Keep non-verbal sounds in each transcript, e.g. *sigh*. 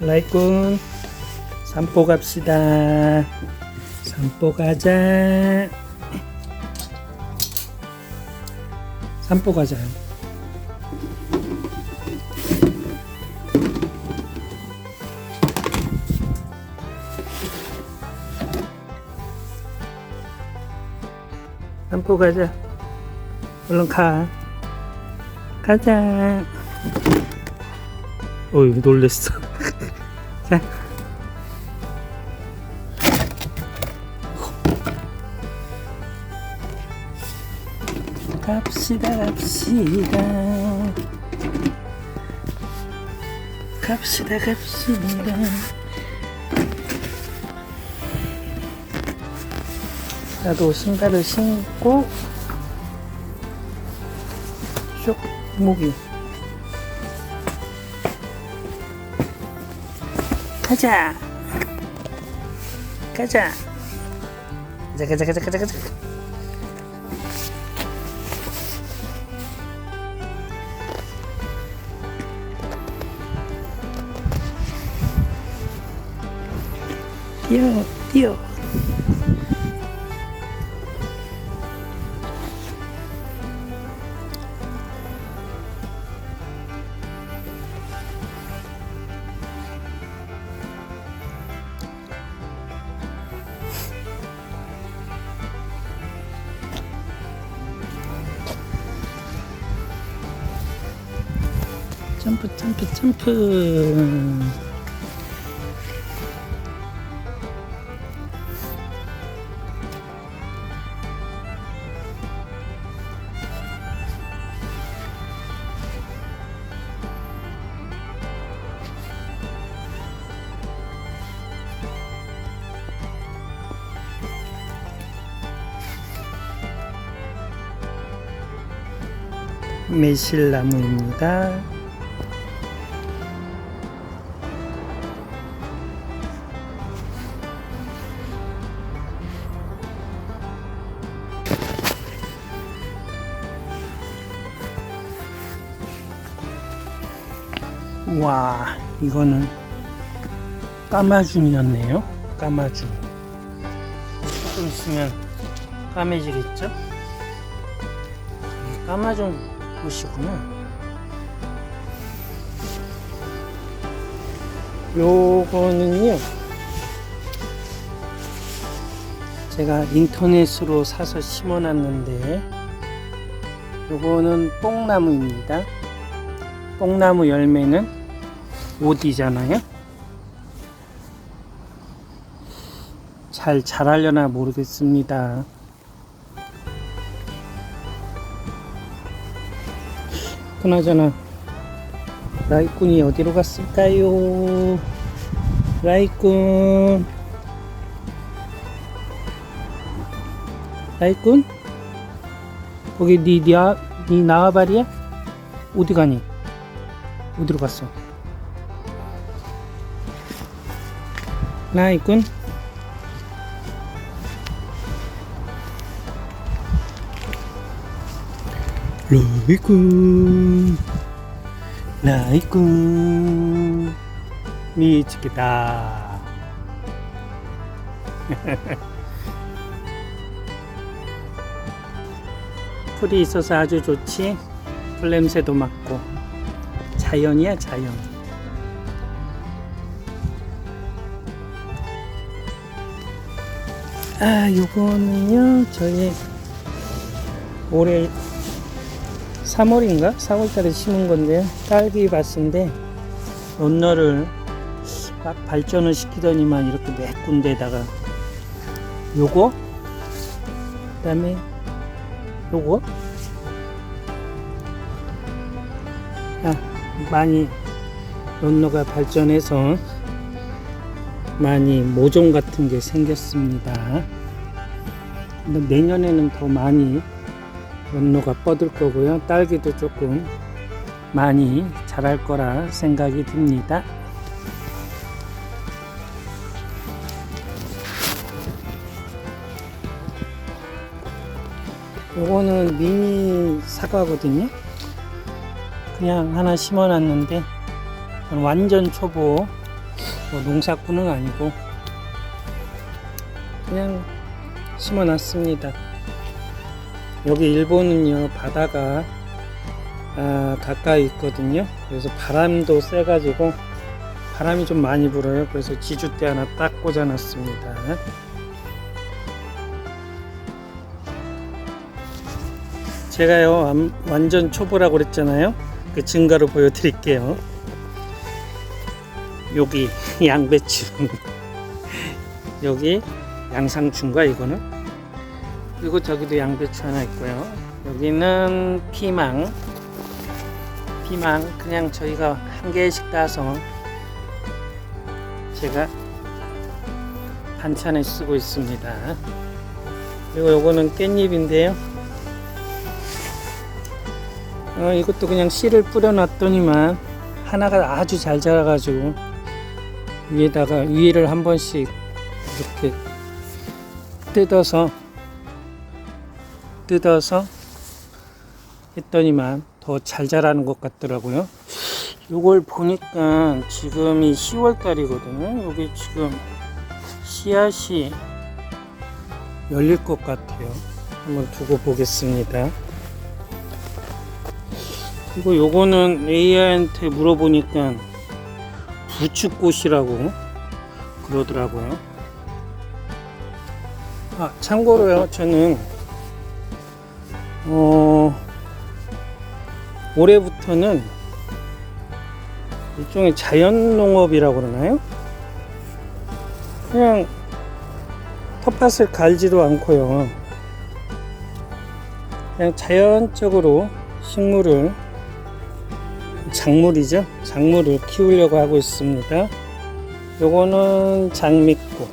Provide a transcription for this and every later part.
라이꾼 산보 갑시다. 산보 가자. 산보 가자. 산보 가자. 얼른 가. 가자. 어이 놀랬어 *laughs* 자 갑시다 갑시다. 갑시다 갑시다. 나도 신발을 신고 쇽 목이 가자. 가자. 가자 가자 가자 가자 가자. 뛰어 뛰어 점프 점프 점프 매실나무입니다. 와, 이거는 까마준이었네요. 까마준. 조금 있으면 까매지겠죠? 까마준 꽃이구나. 요거는요. 제가 인터넷으로 사서 심어놨는데 요거는 뽕나무입니다. 뽕나무 열매는 오디잖아요. 잘 자라려나 모르겠습니다. 그나저나 라이꾼이 어디로 갔을까요? 라이꾼 라이꾼? 거기 니, 니, 아- 니 나와바리야? 어디 가니? 어디로 갔어? 라이꾼? 라이꾼. 라이꾼. 미치겠다. *laughs* 풀이 있어서 아주 좋지. 풀 냄새도 맡고 자연이야 자연. 아 요거는요 저희 올해 3월인가? 4월달에 심은 건데요. 딸기 밭인데 언너를 막 발전을 시키더니만 이렇게 몇 군데다가 요거? 그 다음에 요거? 아, 많이 런너가 발전해서 많이 모종 같은 게 생겼습니다. 내년에는 더 많이 런너가 뻗을 거고요. 딸기도 조금 많이 자랄 거라 생각이 듭니다. 요거는 미니 사과거든요. 그냥 하나 심어놨는데 완전 초보 뭐 농사꾼은 아니고 그냥 심어놨습니다. 여기 일본은요 바다가 아, 가까이 있거든요. 그래서 바람도 세가지고 바람이 좀 많이 불어요. 그래서 지주대 하나 딱 꽂아놨습니다. 제가요 완- 완전 초보라고 그랬잖아요. 그 증거를 보여드릴게요. 여기 *laughs* 양배추, 여기 양상추인가 이거는? 그리고 저기도 양배추 하나 있고요. 여기는 피망, 피망 그냥 저희가 한 개씩 따서 제가 반찬에 쓰고 있습니다. 그리고 요거는 깻잎인데요. 어, 이것도 그냥 씨를 뿌려놨더니만 하나가 아주 잘 자라가지고 위에다가 위를 한 번씩 이렇게 뜯어서 뜯어서 했더니만 더 잘 자라는 것 같더라고요. 요걸 보니까 지금이 10월 달이거든요. 여기 지금 씨앗이 열릴 것 같아요. 한번 두고 보겠습니다. 그리고 요거는 AI한테 물어보니까 부추꽃이라고 그러더라고요. 아, 참고로요, 저는, 어, 올해부터는 일종의 자연농업이라고 그러나요? 그냥 텃밭을 갈지도 않고요. 그냥 자연적으로 식물을 작물이죠. 작물을 키우려고 하고 있습니다. 요거는 장미꽃.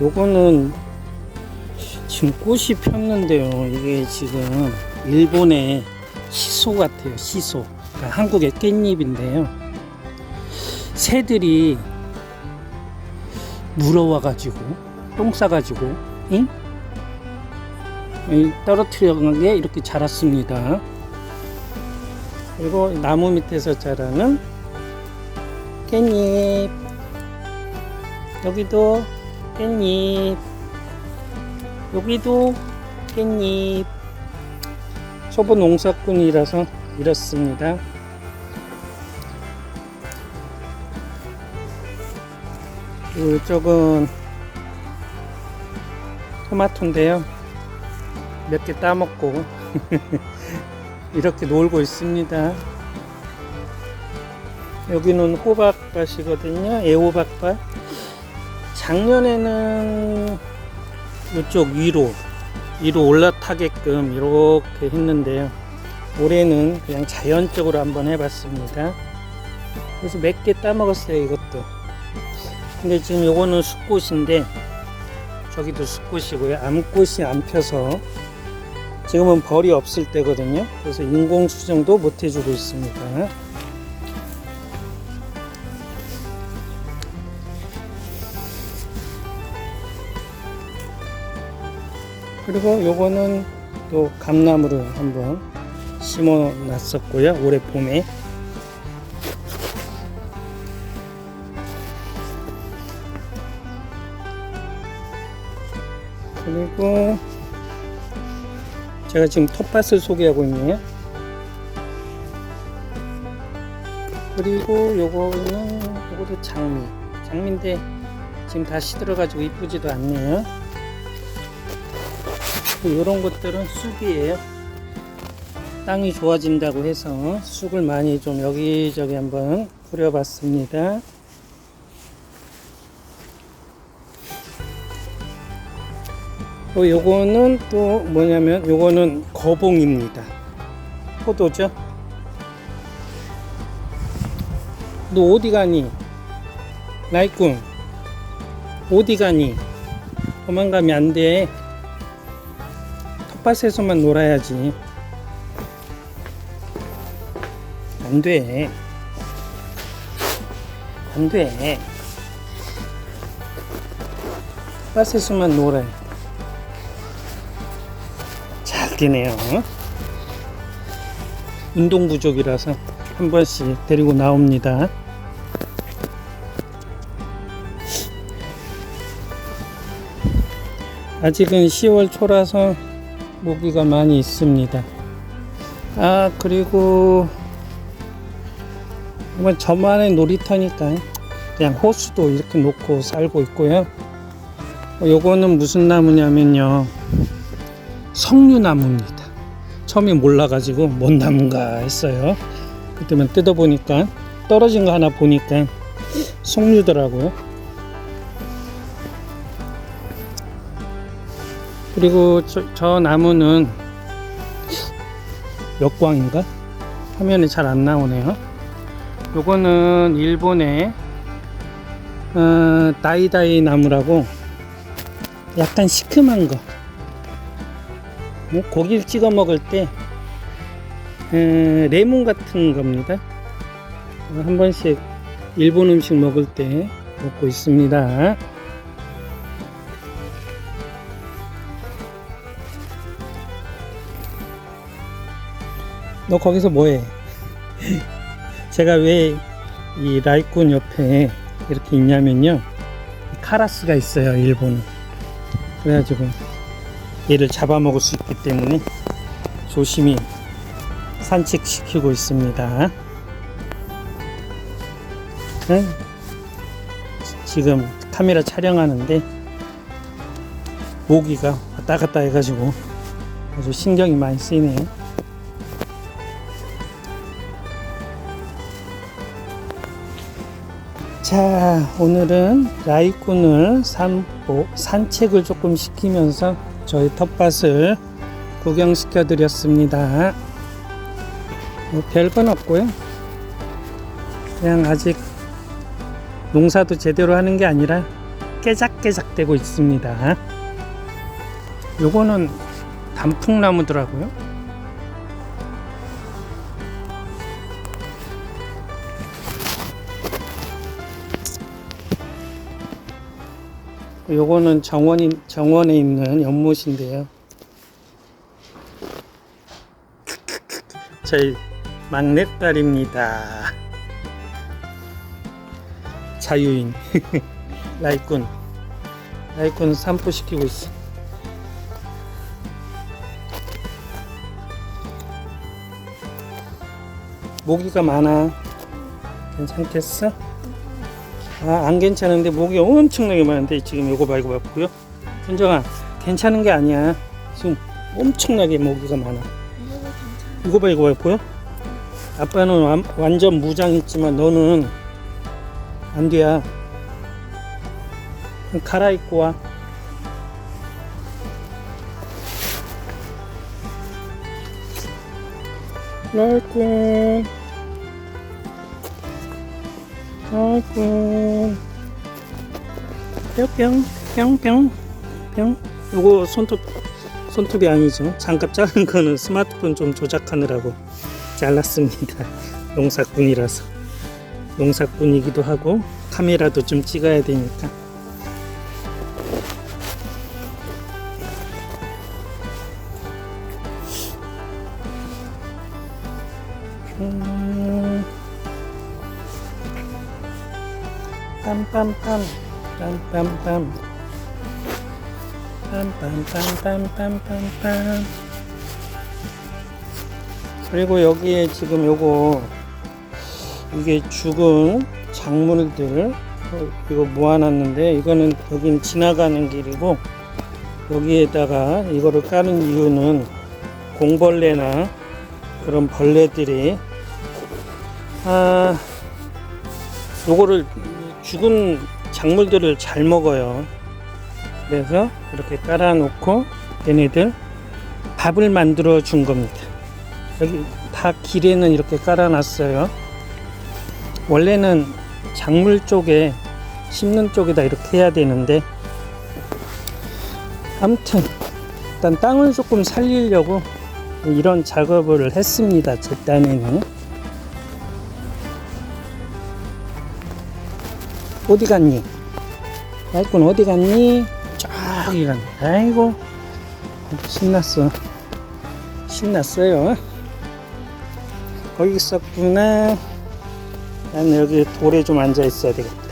요거는 지금 꽃이 폈는데요. 이게 지금 일본의 시소 같아요. 시소. 그러니까 한국의 깻잎인데요. 새들이 물어와가지고 똥 싸가지고 응? 이 떨어뜨려간 게 이렇게 자랐습니다. 그리고 나무 밑에서 자라는 깻잎 여기도 깻잎 여기도 깻잎 초보 농사꾼이라서 이렇습니다. 이쪽은 토마토인데요. 몇 개 따먹고 *laughs* 이렇게 놀고 있습니다. 여기는 호박밭이거든요. 애호박밭. 작년에는 이쪽 위로 위로 올라타게끔 이렇게 했는데요. 올해는 그냥 자연적으로 한번 해봤습니다. 그래서 몇 개 따먹었어요. 이것도. 근데 지금 요거는 숫꽃인데 저기도 숫꽃이고요. 암꽃이 안 펴서 지금은 벌이 없을 때거든요. 그래서 인공 수정도 못 해주고 있습니다. 그리고 요거는 또 감나무를 한번 심어 놨었고요. 올해 봄에. 그리고 제가 지금 텃밭을 소개하고 있네요. 그리고 요거는 요것도 장미. 장미인데 지금 다 시들어가지고 이쁘지도 않네요. 이런 것들은 쑥이에요. 땅이 좋아진다고 해서 쑥을 많이 좀 여기저기 한번 뿌려봤습니다. 또 요거는 또 뭐냐면 요거는 거봉입니다. 포도죠. 너 어디 가니? 라이꾼 어디 가니? 도망가면 안 돼. 텃밭에서만 놀아야지. 안 돼. 안 돼. 텃밭에서만 놀아요. 잘 되네요. 운동 부족이라서. 한 번씩 데리고 나옵니다. 아직은 10월 초라서 모기가 많이 있습니다. 아 그리고 이건 저만의 놀이터니까 그냥 호수도 이렇게 놓고 살고 있고요. 어, 요거는 무슨 나무냐면요. 석류나무입니다. 처음에 몰라가지고 뭔 나무인가 했어요. 그때만 뜯어보니까 떨어진 거 하나 보니까 석류더라고요. 그리고 저, 저 나무는 몇 광인가? 화면에 잘 안 나오네요. 요거는 일본의 어, 다이다이 나무라고 약간 시큼한 거. 뭐 고기를 찍어 먹을 때 에, 레몬 같은 겁니다. 어, 한 번씩 일본 음식 먹을 때 먹고 있습니다. 너 거기서 뭐해? *laughs* 제가 왜 이 라이콘 옆에 이렇게 있냐면요. 카라스가 있어요, 일본은. 그래가지고 얘를 잡아먹을 수 있기 때문에 조심히 산책시키고 있습니다. 네? 지금 카메라 촬영하는데 모기가 왔다 갔다 해가지고 아주 신경이 많이 쓰이네요. 자, 오늘은 라이꾼을 산보, 산책을 조금 시키면서 저희 텃밭을 구경시켜 드렸습니다. 뭐 별건 없고요. 그냥 아직 농사도 제대로 하는 게 아니라 깨작깨작 되고 있습니다. 요거는 단풍나무더라고요. 요거는 정원이, 정원에 있는 연못인데요. 저희 막내딸입니다. 자유인. *laughs* 라이꾼. 라이꾼 산포시키고 있어. 모기가 많아. 괜찮겠어? 아, 안 괜찮은데 목이 엄청나게 많은데 지금 이거 봐 보여? 현정아 괜찮은 게 아니야. 지금 엄청나게 모기가 많아. 이거 봐 이거 봐 보여? 아빠는 완, 완전 무장했지만 너는 안 돼야. 갈아입고 와. 랄꿍 아이고. 뿅뿅 뿅뿅 뿅. 요거 손톱 손톱이 아니죠. 장갑 작은 거는 스마트폰 좀 조작하느라고 잘랐습니다. 농사꾼이라서. 농사꾼이기도 하고 카메라도 좀 찍어야 되니까 빰빰빰. 빰빰빰. 빰빰빰빰빰빰빰. 그리고 여기에 지금 요거 이게 죽은 작물들 어, 이거 모아놨는데 이거는 여긴 지나가는 길이고 여기에다가 이거를 까는 이유는 공벌레나 그런 벌레들이 아 요거를 죽은 작물들을 잘 먹어요. 그래서 이렇게 깔아놓고 얘네들 밥을 만들어 준 겁니다. 여기 다 길에는 이렇게 깔아놨어요. 원래는 작물 쪽에 심는 쪽에다 이렇게 해야 되는데 아무튼 일단 땅을 조금 살리려고 이런 작업을 했습니다. 제 딴에는 어디 갔니? 아이콘 어디 갔니? 저기 갔네. 아이고 신났어. 신났어요. 거기 있었구나. 나는 여기 돌에 좀 앉아 있어야 되겠다.